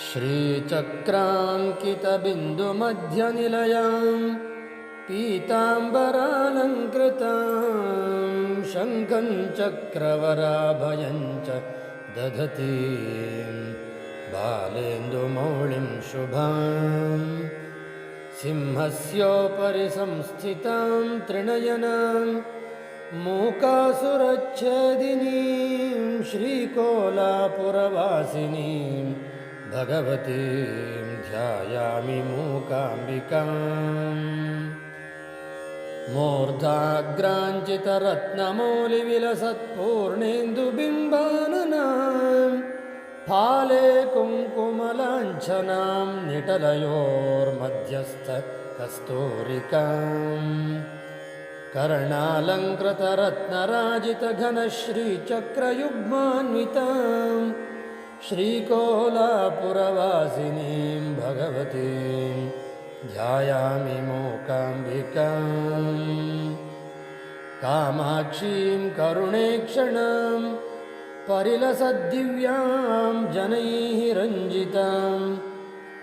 श्रीचक्राङ्कितबिन्दुमध्यनिलयां पीताम्बरालङ्कृतां शङ्खं चक्रवराभयं च दधतीं बालेन्दुमौळिं शुभाम् सिंहस्योपरि संस्थितां त्रिणयनां मूकासुरच्छेदिनीं श्रीकोलापुरवासिनीं भगवतीं ध्यायामि मूकाम्बिकाम्। मूर्धाग्राञ्चितरत्नमौलिविलसत्पूर्णेन्दुबिम्बाननां फाले कुङ्कुमलाञ्छनां निटलयोर्मध्यस्थ कस्तूरिकाम् कर्णालङ्कृतरत्नराजितघनश्रीचक्रयुग्मान्वितां श्रीकोलापुरवासिनीं भगवतीं ध्यायामि मूकाम्बिकाम् कामाक्षीं करुणेक्षणां परिलसद्दिव्यां जनैः रञ्जितां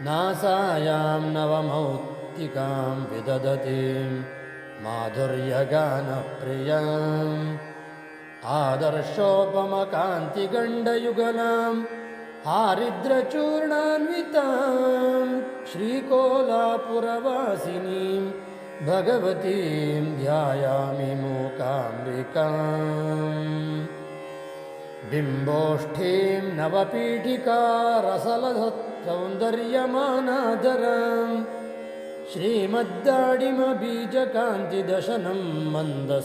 नासायां नवमौक्तिकां विदधतीं माधुर्यगानप्रियाम् आदर्शोपमकान्तिगण्डयुगलां हारिद्रचूर्णान्वितां श्रीकोलापुरवासिनीं भगवतीं ध्यायामि मूकाम्बिकाम्। बिम्बोष्ठीं नवपीठिका रसलसौन्दर्यमानाधरां श्रीमद्दाडिमबीजकान्तिदशनं मन्दस्मितेनान्वितां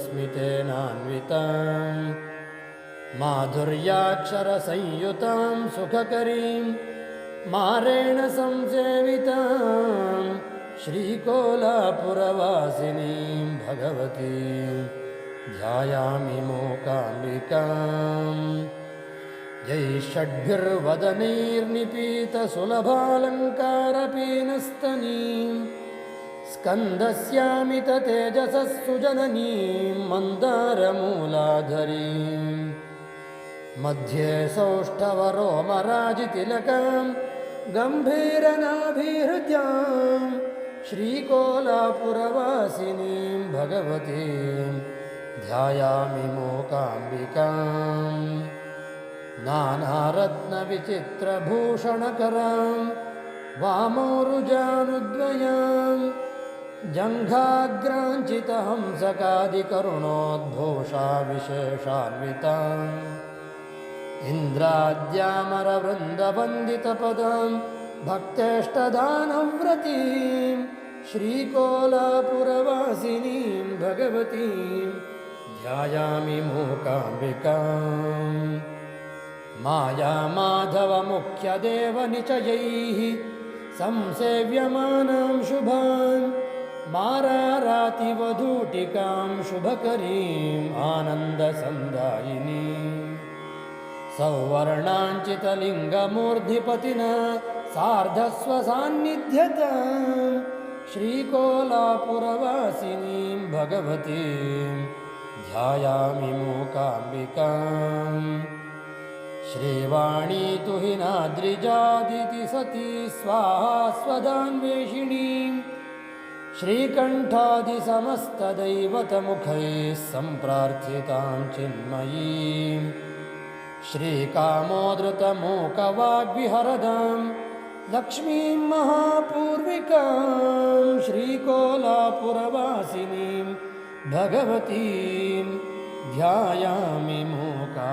माधुर्याक्षरसंयुतां सुखकरीं मारेण संसेवितां श्रीकोलापुरवासिनीं भगवतीं ध्यायामि मूकाम्बिकाम्। जै षड्भिर्वदनैर्निपीतसुलभालङ्कारपीनस्तनीं स्कन्दस्यामिततेजसः सुजननीं मन्दारमूलाधरीं मध्ये सौष्ठवरोमराजितिलकां गम्भीरनाभिहृद्यां श्रीकोलापुरवासिनीं भगवतीं ध्यायामि मूकाम्बिकाम्। नानारत्नविचित्रभूषणकरां वामोरुजानुद्वयां जङ्घाग्राञ्चितहंसकादिकरुणोद्घोषा विशेषान्विताम् इन्द्राद्यामरवृन्दवन्दितपदां भक्तेष्टदानव्रतीं श्रीकोलापुरवासिनीं भगवतीं ध्यायामि मूकाम्बिकाम् मायामाधवमुख्यदेवनिचयैः संसेव्यमानां शुभान् मारारातिवधूटिकां शुभकरीम् आनन्दसन्दायिनीं। सौवर्णाञ्चितलिङ्गमूर्धिपतिना सार्धस्वसान्निध्यतां। श्रीकोलापुरवासिनीं भगवतीं ध्यायामि मूकाम्बिकाम्। श्रीवाणी तुहिनाद्रिजादिति सती स्वाहा स्वदान्वेषिणीं। श्रीकण्ठादिसमस्तदैवतमुखैः सम्प्रार्थितां चिन्मयीं श्रीकामोदृतमूकवाग्विहरदां लक्ष्मीं महापूर्विकां श्रीकोलापुरवासिनीं भगवतीं ध्यायामि मूकाम्बिकाम्।